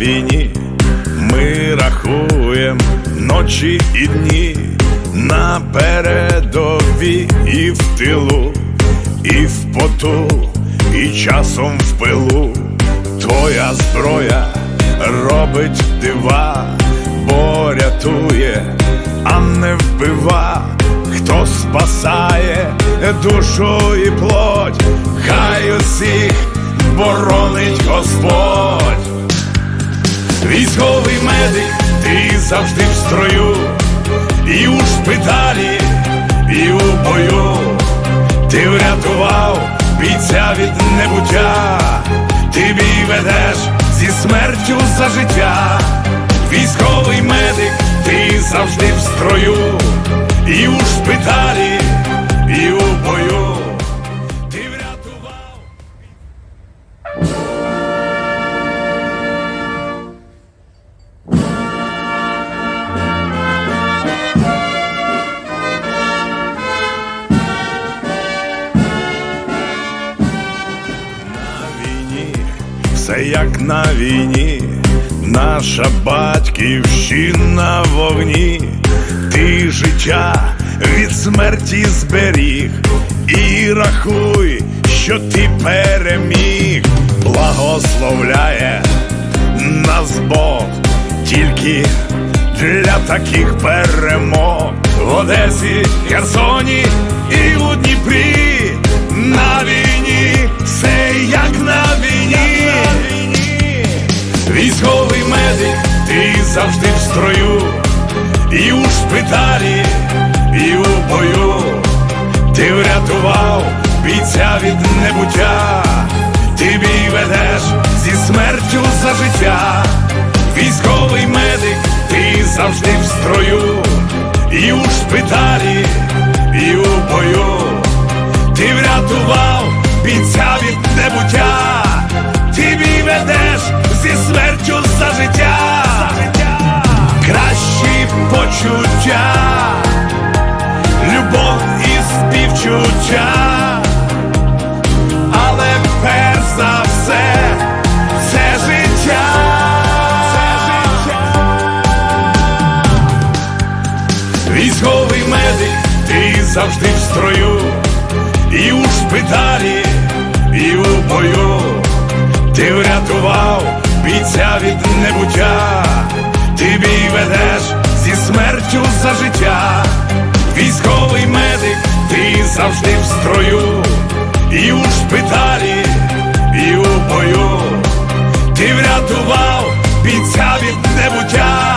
війні, ми рахуємо ночі і дні на передовій і в тилу, і в поту, і часом в пилу. Твоя зброя робить дива, бо рятує, а не вбива. Хто спасає душу і плоть, хай усіх боронить Господь. Військовий медик, ти завжди в строю, і у шпиталі, і у бою. Ти врятував бійця від небуття, ти бій ведеш зі смертю за життя. Військовий медик, ти завжди в строю, і у все як на війні, наша батьківщина в вогні, ти життя від смерті зберіг, і рахуй, що ти переміг, благословляє нас Бог тільки для таких перемог. В Одесі, Херсоні і Військовий медик, ти завжди в строю, і у шпиталі, і у бою. Ти врятував бійця від небуття, ти бій ведеш зі смертю за життя. Військовий медик, ти завжди в строю, і у шпиталі, і у бою. Ти врятував Військовий медик, ти завжди в строю, і у шпиталі, і у бою. Ти врятував бійця від небуття, ти ведеш зі смертю за життя. Військовий медик, ти завжди в строю, і у шпиталі, і у бою. Ти врятував бійця від небуття,